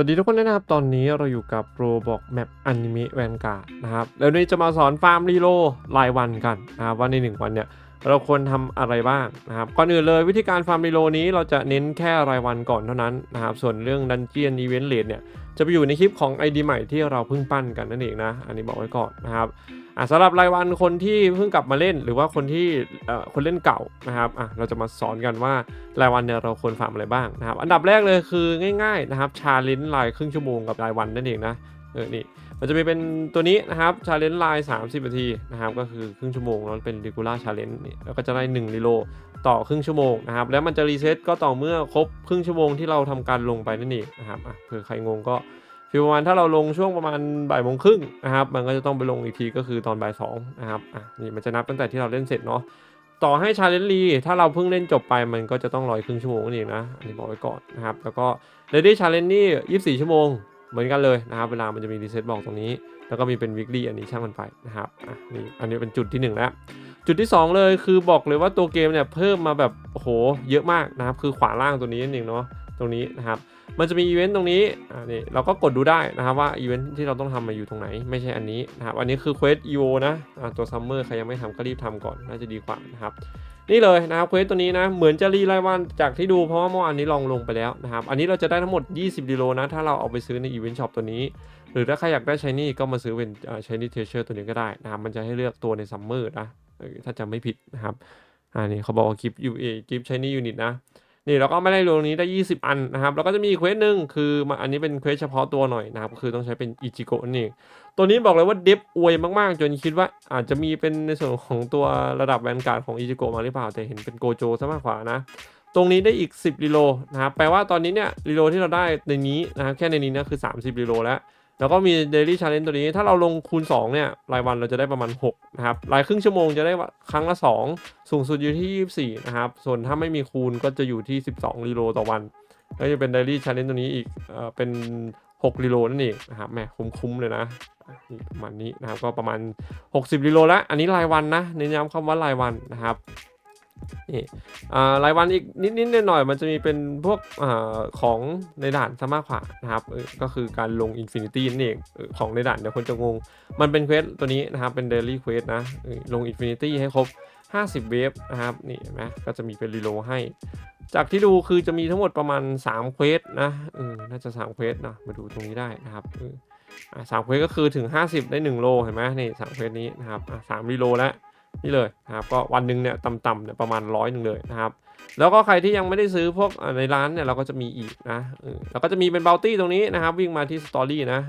วัสดีทุกคนนะครับ ตอนนี้เราอยู่กับโรบอกแมปอนิเมะแวนการ์ดนะครับ แล้ววันนี้จะมาสอนฟาร์มรีโลรายวันกันนะครับว่าใน 1 วันเนี่ย เราควรทำอะไรบ้างนะครับก่อนอื่นเลยวิธีการฟาร์มรีโลนี้เราจะเน้นแค่รายวันก่อนเท่านั้นนะครับส่วนเรื่องดันเจียนอีเวนต์เลดเนี่ยจะไปอยู่ในคลิปของ ID ใหม่ที่เราเพิ่งปั้นกันนั่นเองนะ อันนี้บอกไว้ก่อนนะครับสำหรับรายวันคนที่เพิ่งกลับมาเล่น หรือว่าคนที่คนเล่นเก่านะครับอะเราจะมาสอนกันว่ารายวันเนี่ยเราควรฟาร์มอะไรบ้างนะครับ อันดับแรกเลยคือง่าย ๆนะครับชาเลนจ์รายครึ่งชั่วโมงกับรายวันนั่นเองนะเออนี่ มันจะมีเป็นตัวนี้นะครับชาเลนจ์ราย30นาทีนะครับก็คือครึ่งชั่วโมงแล้วเป็น regular challenge นี่แล้วก็จะได้1ลิโลต่อครึ่งชั่วโมงนะครับแล้วมันจะรีเซ็ตก็ต่อเมื่อครบครึ่งชั่วโมงที่เราทำการลงไปนั่นเองนะครับเผื่อใครงงก็ฟีลประมาณถ้าเราลงช่วงประมาณบ่ายโมงครึ่งนะครับมันก็จะต้องไปลงอีกทีก็คือตอนบ่ายสองนะครับอะนี่มันจะนับตั้งแต่ที่เราเล่นเสร็จเนาะต่อให้ชาเลนจ์รีถ้าเราเพิ่งเล่นจบไปมันก็จะต้องรอครึ่งชั่วโมงนั่นเองนะอันนี้บอกไว้ก่อนนะครับแล้วก็เ a ดี้ชาเลนจ์นี่24 ชั่วโมง เหมือนกันเลยนะครับ เวลามันจะมีรีเซ็ตบอกตรงนี้ แล้วก็มีเป็นวิกฤตอันนี้ช่างมันไปนะครับอะนี่อันนี้เป็นจุดที่ 1 แล้ว จุดที่ 2 เลยคือบอกเลยว่าตัวเกมเนี่ยเพิ่มมาแบบโอ้โหเยอะมากนะครับ คือขวาล่างตัวนี้นั่นเองเนาะตรงนี้นะครับ มันจะมีอีเวนต์ตรงนี้อ่านี่เราก็กดดูได้นะครับว่าอีเวนต์ที่เราต้องทำมาอยู่ตรงไหน ไม่ใช่อันนี้นะครับอันนี้คือเควส EO นะอ่าตัวซัมเมอร์ใครยังไม่ทำก็รีบทำก่อนน่าจะดีกว่านะครับนี่เลยนะครับเควสตัวนี้นะเหมือนจะรีรายวันจากที่ดูเพราะว่าเมื่อวานนี้ลองลงไปแล้วนะครับอันนี้เราจะได้ทั้งหมด 20ดิโลนะถ้าเราเอาไปซื้อในอีเวนต์ช็อปตัวนี้ หรือถ้าใครอยากได้ช h นี่ก็มาซื้อเป็นช h นี่เทเชอร์ตัวนี้ก็ได้นะครับมันจะให้เลือกตัวในซัมเมอร์นะถ้าจำไม่ผิดนะครับอันนี้เขาบอกว่ากิฟต์ยูเอกิฟต์ช h นี่ยูนิตนะ นี่เราก็ไม่ได้ลงนี้ได้ 20 อันนะครับแล้วก็จะมีเควสหนึ่งคือมาอันนี้เป็นเควสเฉพาะตัวหน่อยนะครับก็คือต้องใช้เป็นอิจิโกะนี่ตัวนี้บอกเลยว่าเดฟอวยมากๆ จนคิดว่าอาจจะมีเป็นในส่วนของตัวระดับแวนการ์ดของอิจิโกะมาหรือเปล่าแต่เห็นเป็นโกโจซะมากกว่านะตรงนี้ได้อีก 10ริโลนะครับแปลว่าตอนนี้เนี่ยริโลที่เราได้ในนี้นะครับแค่ในนี้นะคือ 30ริโลแล้ว แล้วก็มี Daily Challenge ตัวนี้ ถ้าเราลงคูณ 2 เนี่ย รายวันเราจะได้ประมาณ 6 นะครับ รายครึ่งชั่วโมงจะได้ครั้งละ 2 สูงสุดอยู่ที่ 24 นะครับ ส่วนถ้าไม่มีคูณก็จะอยู่ที่ 12ริโลต่อวัน ก็จะเป็น Daily Challenge ตัวนี้อีกเออเป็น6ริโลนั่นเองนะครับแหมคุ้มๆเลยนะนี่ประมาณนี้นะครับ ก็ประมาณ 60ริโลแล้วอันนี้รายวันนะ เน้นย้ำคำว่ารายวันนะครับ นี่อ่ารายวันอีกนิดๆหน่อยๆมันจะมีเป็นพวกอาของในด่านซะมากกว่านะครับก็คือการลง Infinity นั่นเองของในด่านเดี๋ยวคนจะงง มันเป็นเควสตัวนี้นะครับเป็น Daily Quest นะเออลง Infinity ให้ครบ 50 เวฟนะครับนี่เห็นไหมก็จะมีเป็นรีโลให้ จากที่ดูคือจะมีทั้งหมดประมาณ3เควสนะน่าจะ3เควสนะมาดูตรงนี้ได้นะครับสามเควสก็คือถึง 50 ได้1โลเห็นไหมนี่สามเควสนี้นะครับสามรีโลแล้ว นี่เลยนะครับก็วันหนึ่งเนี่ยต่ำๆเนี่ยประมาณร้อยหนึ่งเลยนะครับแล้วก็ใครที่ยังไม่ได้ซื้อพวกในร้านเนี่ยเราก็จะมีอีกนะเออแล้วก็จะมีเป็นบัลตี้ตรงนี้นะครับ วิ่งมาที่สตอรี่นะ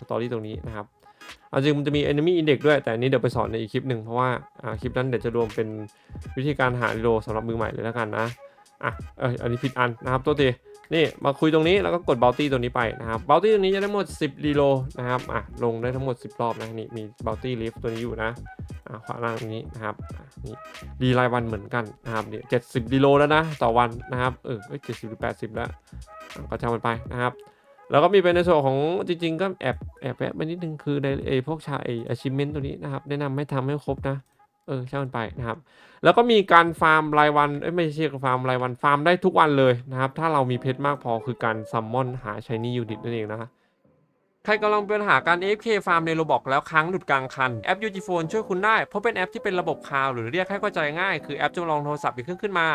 สตอรี่ตรงนี้นะครับอาจริงมันจะมี enemy index ด้วย แต่นี้เดี๋ยวไปสอนในอีกคลิปหนึ่งเพราะว่าคลิปนั้นเดี๋ยวจะรวมเป็นวิธีการหารีโลสำหรับมือใหม่เลยแล้วกันนะอะเอออันนี้ผิดอันนะครับตัวทีนี่มาคุยตรงนี้แล้วก็กดบัลตี้ตัวนี้ไปนะครับบัลตี้ตัวนี้จะได้หมด 10รีโลนะครับอะลงได้ทั้งหมด 10 รอบนะนี่มีบัลตี้ลิฟตัวนี้อยู่นะ ขวาล่างตรงนี้นะครับนี่ดีรายวันเหมือนกันนะครับเนี่ยเจ็ดสิบกิโลแล้วนะต่อวันนะครับเออเจ็ดสิบหรือแปดสิบแล้วก็ช่างมันไปนะครับแล้วก็มีเป็นในส่วนของจริงๆ ก็แอบแอบแวะไปนิดนึงคือในไอพวกชาไอ achievement ตัวนี้นะครับ แนะนำให้ทำให้ครบนะ เออช่างมันไปนะครับ แล้วก็มีการฟาร์มรายวันเอ้ยไม่ใช่ฟาร์มรายวันฟาร์มได้ทุกวันเลยนะครับ ถ้าเรามีเพชรมากพอคือการซัมมอนหาชายนี่ยูนิตนั่นเองนะ ใครกำลังเป็นปัญหาการ AFK ฟาร์มในโรบอกแล้วค้างหลุดกลางคัน แอป UG Phone ช่วยคุณได้ เพราะเป็นแอปที่เป็นระบบคลาวหรือเรียกให้เข้าใจง่าย คือแอปจำลองโทรศัพท์อีกเครื่องขึ้นมา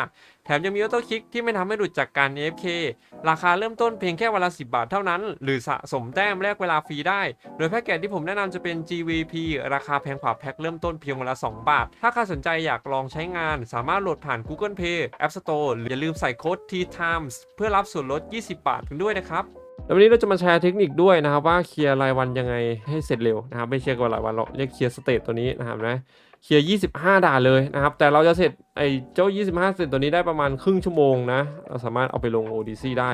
แถมยังมีออโต้คลิกที่ไม่ทำให้หลุดจากการ AFK ราคาเริ่มต้นเพียงแค่วันละ 10 บาทเท่านั้น หรือสะสมแต้มแลกเวลาฟรีได้ โดยแพ็กเกจที่ผมแนะนำจะเป็น GVP ราคาแพงกว่าแพ็คเริ่มต้นเพียงวันละ 2 บาท ถ้าใครสนใจอยากลองใช้งาน สามารถโหลดผ่าน Google Play App Store หรืออย่าลืมใส่โค้ด T Times เพื่อรับส่วนลด 20 บาทกันด้วยนะครับ แล้ววันนี้เราจะมาแชร์เทคนิคด้วยนะครับว่าเคลียร์รายวันยังไงให้เสร็จเร็วนะครับไม่เคลียร์กันรายวันเราเรียกเคลียร์สเตตตัวนี้นะครับนะเคลียร์25 ด่านเลยนะครับ แต่เราจะเสร็จไอ้เจ้า 25 เสร็จตัวนี้ได้ประมาณครึ่งชั่วโมงนะ เราสามารถเอาไปลงโอดีซีได้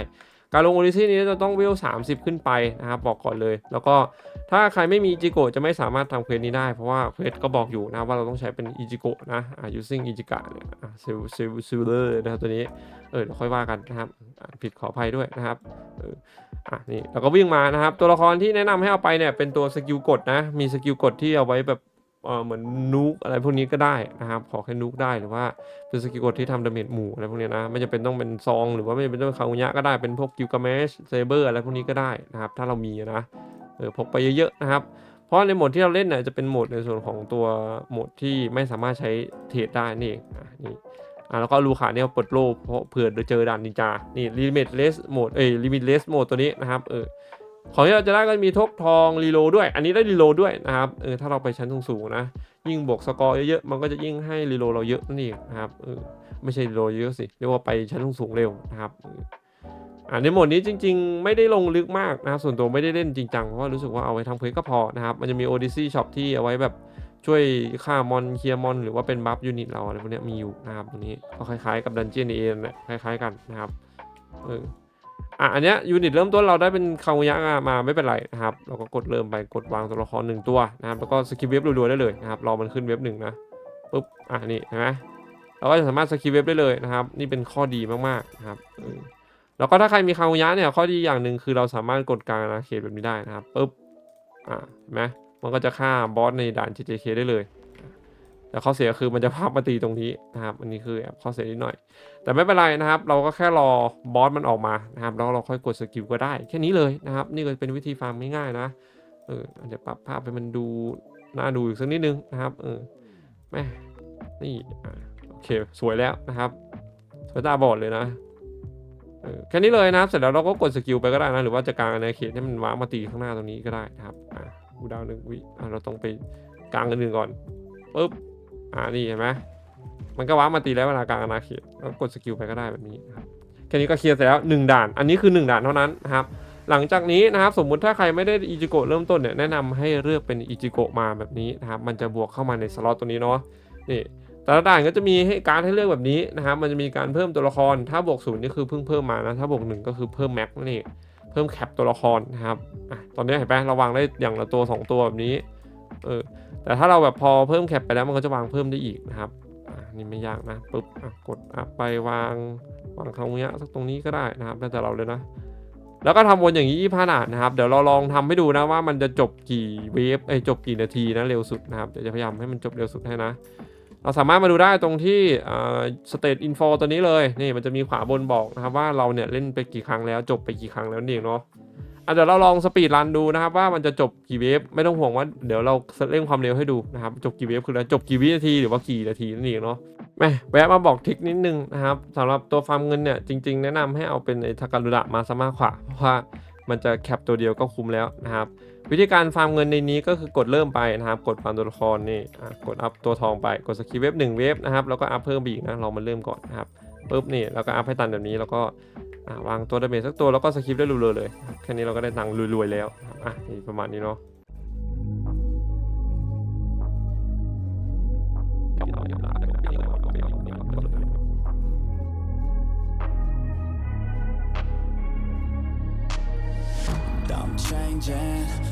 การลง Odyssey นี้จะต้องเวล 30 ขึ้นไปนะครับบอกก่อนเลย แล้วก็ถ้าใครไม่มีอิจิโกะจะไม่สามารถทำเควสนี้ได้ เพราะว่าเควสก็บอกอยู่นะว่าเราต้องใช้เป็นอิจิโกะนะอ่า using อิจิกะเนี่ยอ่าซิลซิลซิลเลอร์นะครับตัวนี้เออเดี๋ยวค่อยว่ากันนะครับผิดขออภัยด้วยนะครับเอออะนี่เราก็วิ่งมานะครับ ตัวละครที่แนะนำให้เอาไปเนี่ยเป็นตัวสกิลกดนะมีสกิลกดที่เอาไว้แบบ เหมือนนูกอะไรพวกนี้ก็ได้นะครับ ขอแค่นูกได้หรือว่าเป็นสกิลกดที่ทำดาเมจหมู่อะไรพวกนี้นะ ไม่จำเป็นต้องเป็นซอง หรือว่าไม่จำเป็นต้องเป็นคาอุยะก็ได้ เป็นพวกกิลกาเมชเซเบอร์อะไรพวกนี้ก็ได้นะครับ ถ้าเรามีนะเออพกไปเยอะๆนะครับ เพราะในโหมดที่เราเล่นเนี่ยจะเป็นโหมดในส่วนของตัวโหมดที่ไม่สามารถใช้เทรดได้นี่เองอะนี่อะแล้วก็ลูขาเนี่ยปลดโลเพราะเผื่อเจอด่านนินจา นี่ limitless mode เอ้ย limitless mode ตัวนี้นะครับ เออ ของที่เราจะได้ก็มีทบทองรีโลด้วย อันนี้ได้รีโลด้วยนะครับเออถ้าเราไปชั้นสูงๆนะ ยิ่งบวกสกอร์เยอะๆมันก็จะยิ่งให้รีโลเราเยอะนั่นเองนะครับเออไม่ใช่รีโลเยอะสิเรียกว่าไปชั้นสูงๆเร็วนะครับอ่าในโหมดนี้จริง ๆ ไม่ได้ลงลึกมากนะครับส่วนตัวไม่ได้เล่นจริงจังเพราะว่ารู้สึกว่าเอาไว้ทำเควสก็พอนะครับ มันจะมี Odyssey Shop ที่เอาไว้แบบช่วยฆ่ามอนเคลียร์มอน หรือว่าเป็นบัฟยูนิตเราอะไรพวกนี้มีอยู่นะครับตรงนี้ก็คล้ายๆกับดันเจียนเองแหละคล้ายๆกันนะครับเออ อะอันเนี้ยยูนิตเริ่มต้นเราได้เป็นคาวยะมาไม่เป็นไรนะครับ เราก็กดเริ่มไปกดวางตัวละครหนึ่งตัวนะครับแล้วก็สกิปเว็บรัวๆได้เลยนะครับรอมันขึ้นเว็บหนึ่งนะปุ๊บอะนี่เห็นไหมเราก็จะสามารถสกิปเว็บได้เลยนะครับ นี่เป็นข้อดีมากๆนะครับแล้วก็ถ้าใครมีคาวยะเนี่ยข้อดีอย่างหนึ่งคือเราสามารถกดกลางอาณาเขตแบบนี้ได้นะครับปุ๊บอะเห็นไหมมันก็จะฆ่าบอสในด่าน JJK ได้เลย แต่ข้อเสียคือมันจะภาพมาตีตรงนี้นะครับ อันนี้คือแอบข้อเสียนิดหน่อย แต่ไม่เป็นไรนะครับ เราก็แค่รอบอสมันออกมานะครับ แล้วเราค่อยกดสกิลก็ได้ แค่นี้เลยนะครับ นี่ก็เป็นวิธีฟาร์มง่ายๆนะ เออเดี๋ยวปรับภาพให้มันดูน่าดูอีกสักนิดนึงนะครับ เออแม่นี่โอเค สวยแล้วนะครับสวยตาบอดเลยนะเออแค่นี้เลยนะครับ เสร็จแล้วเราก็กดสกิลไปก็ได้นะ หรือว่าจะกลางในเขตให้มันว้างมาตีข้างหน้าตรงนี้ก็ได้นะครับ อะกูดาวหนึ่งวิอะเราต้องไปกลางกันหนึ่งก่อนปุ๊บ อ่านี่เห็นไหมมันก็ว้ามาตีแล้วเวลากลางอาณาเขตแล้วกดสกิลไปก็ได้แบบนี้ครับแค่นี้ก็เคลียร์เสร็จแล้วหนึ่งด่าน อันนี้คือหนึ่งด่านเท่านั้นนะครับหลังจากนี้นะครับสมมุติถ้าใครไม่ได้อิจิโกะเริ่มต้นเนี่ยแนะนำให้เลือกเป็นอิจิโกะมาแบบนี้นะครับมันจะบวกเข้ามาในสล็อตตัวนี้เนาะนี่แต่ละด่านก็จะมีให้การให้เลือกแบบนี้นะครับมันจะมีการเพิ่มตัวละครถ้าบวกศูนย์นี่คือเพิ่งเพิ่มมานะถ้าบวกหนึ่งก็คือเพิ่มแม็กนั่นเองเพิ่มแคปตัวละครนะครับอะตอนนี้เห็นไหมราวางได้อย่างละตัวสองตัวแบบนี้ เออแต่ถ้าเราแบบพอเพิ่มแคปไปแล้วมันก็จะวางเพิ่มได้อีกนะครับอ่านี่ไม่ยากนะปุ๊บกดไปวางวางตรงเนี้ยสักตรงนี้ก็ได้นะครับแล้วแต่เราเลยนะ แล้วก็ทำวนอย่างนี้ยี่ห้าด่านะครับ เดี๋ยวเราลองทำให้ดูนะว่ามันจะจบกี่เวฟเอ้ยจบกี่นาทีนะเร็วสุดนะครับเดี๋ยวจะพยายามให้มันจบเร็วสุดให้นะเราสามารถมาดูได้ตรงที่สเตตอินโฟตัวนี้เลย นี่มันจะมีขวาบนบอกนะครับว่าเราเนี่ยเล่นไปกี่ครั้งแล้วจบไปกี่ครั้งแล้วนี่เองเนาะ อะเดี๋ยวเราลองสปีดรันดูนะครับว่ามันจะจบกี่เวฟไม่ต้องห่วงว่าเดี๋ยวเราเร่งความเร็วให้ดูนะครับจบกี่เวฟคือจบกี่วินาทีหรือว่ากี่นาทีนั่นเองเนาะแม่แวะมาบอกทริคนิดนึงนะครับสำหรับตัวฟาร์มเงินเนี่ยจริง ๆ แนะนำให้เอาเป็นไอ้ทาการุระมาซะมากกว่าเพราะว่ามันจะแคปตัวเดียวก็คุ้มแล้วนะครับวิธีการฟาร์มเงินในนี้ก็คือกดเริ่มไปนะครับกดฟาร์มตัวละครนี่กดอัพตัวทองไปกดสกิลเวฟหนึ่งเวฟนะครับแล้วก็อัพเพิ่มอีกนะเรามาเริ่มก่อนนะครับปุ๊บนี่แล้วก็อัพให้ตันแบบนี้แล้วก็ วางตัวดาเมจสักตัวแล้วก็สคริปได้รัวๆเลย แค่นี้เราก็ได้ตังค์รวยๆแล้วอะนี่ประมาณนี้เนาะ I'm changing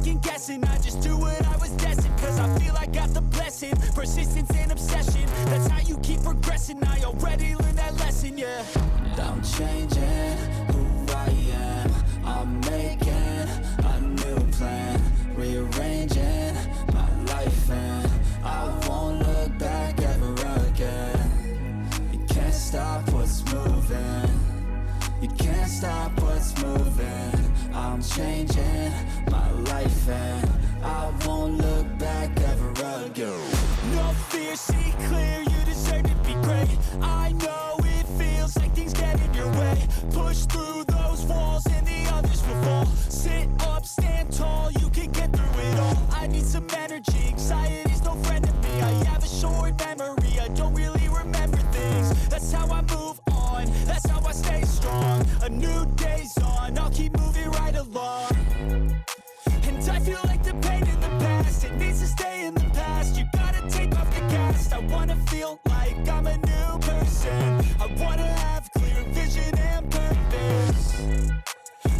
second guessing, I just do what I was destined. Cause I feel I got the blessing, persistence and obsession. That's how you keep progressing. I already learned that lesson, yeah. I'm changing who I am. I'm making a new plan, rearranging my life, and I won't look back ever again. You can't stop what's moving. You can't stop what's moving. I'm changing life, and I won't look back ever again. No fear, see clear, you deserve to be great. I know it feels like things get in your way. Push through those walls and the others will fall. Sit feel like I'm a new and I wanna have clear vision and purpose.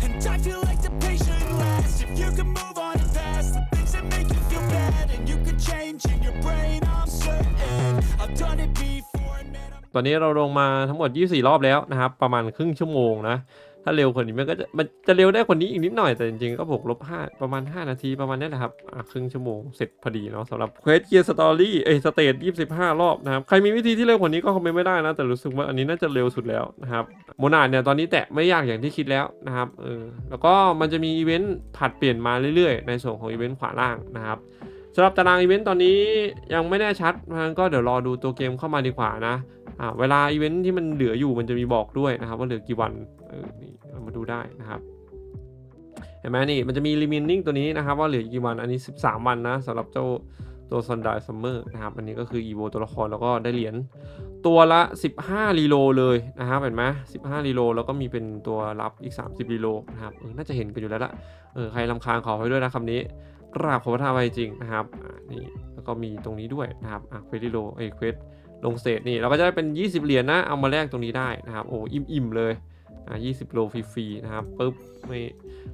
And I feel like the patient lasts if you can move on past the things that make you feel bad, and you can change in your brain. I'm certain I've done it before, man, I'm ตอนนี้เราลงมาทั้งหมด 24 รอบแล้วนะครับ ประมาณครึ่งชั่วโมงนะ ถ้าเร็วกว่านี้มันก็จะมันจะเร็วได้กว่านี้อีกนิดหน่อยแต่จริงๆก็บวกลบ5ประมาณ 5 นาทีประมาณนี้แหละครับอะครึ่งชั่วโมงเสร็จพอดีเนาะสำหรับเควสเกียร์สตอรี่เอยสเตจ25รอบนะครับใครมีวิธีที่เร็วกว่านี้ก็คอมเมนต์ไม่ได้นะแต่รู้สึกว่าอันนี้น่าจะเร็วสุดแล้วนะครับโมนาดเนี่ยตอนนี้แตะไม่ยากอย่างที่คิดแล้วนะครับเออแล้วก็มันจะมีอีเวนต์ผัดเปลี่ยนมาเรื่อยๆ ในส่วนของอีเวนต์ขวาล่างนะครับสำหรับตารางอีเวนต์ตอนนี้ยังไม่แน่ชัดเพราะงั้นก็เดี๋ยวรอดูตัวเกมเข้ามาดีกว่านะ อ่าเวลาอีเวนต์ที่มันเหลืออยู่มันจะมีบอกด้วยนะครับ ว่าเหลือกี่วันเออนี่เรามาดูได้นะครับเห็นไหมนี่มันจะมีลิมิ n ิ n งตัวนี้นะครับ ว่าเหลือกี่วันอันนี้ 13 วันนะสำหรับเจ้าตัวซันไดซัมเมอร์นะครับ อันนี้ก็คืออีโวตัวละครแล้วก็ได้เหรียญตัวละ 15รีโลเลยนะครับเห็นไหม15รีโลแล้วก็มีเป็นตัวรับอีก 30รีโลนะครับเออน่าจะเห็นกันอยู่แล้วละเออใครลำคาญขอไว้ด้วยนะคำนี้กราบขอพระทาไว้จริงนะครับอ่านี่แล้วก็มีตรงนี้ด้วยนะครับอะเควสดิโลเอเควส ลงเศษนี่เราก็จะได้เป็น 20 เหรียญนะ เอามาแลกตรงนี้ได้นะครับ โอ้อิ่มๆเลยอะ20โลฟรีๆนะครับปึ๊บนี่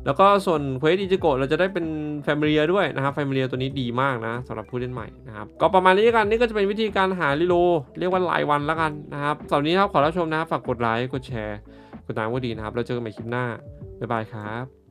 แล้วก็ส่วนเควสอิจิโกะเราจะได้เป็นแฟมิเลียด้วยนะครับแฟมิเลียตัวนี้ดีมากนะสำหรับผู้เล่นใหม่นะครับก็ประมาณนี้กันนี่ก็จะเป็นวิธีการหาลิโล เรียกว่ารายวันแล้วกันนะครับสำหรับนี้ครับขอรับชมนะครับฝากกดไลค์กดแชร์กดตามก็ดีนะครับแล้วเจอกันใหม่คลิปหน้า บ๊ายบายครับ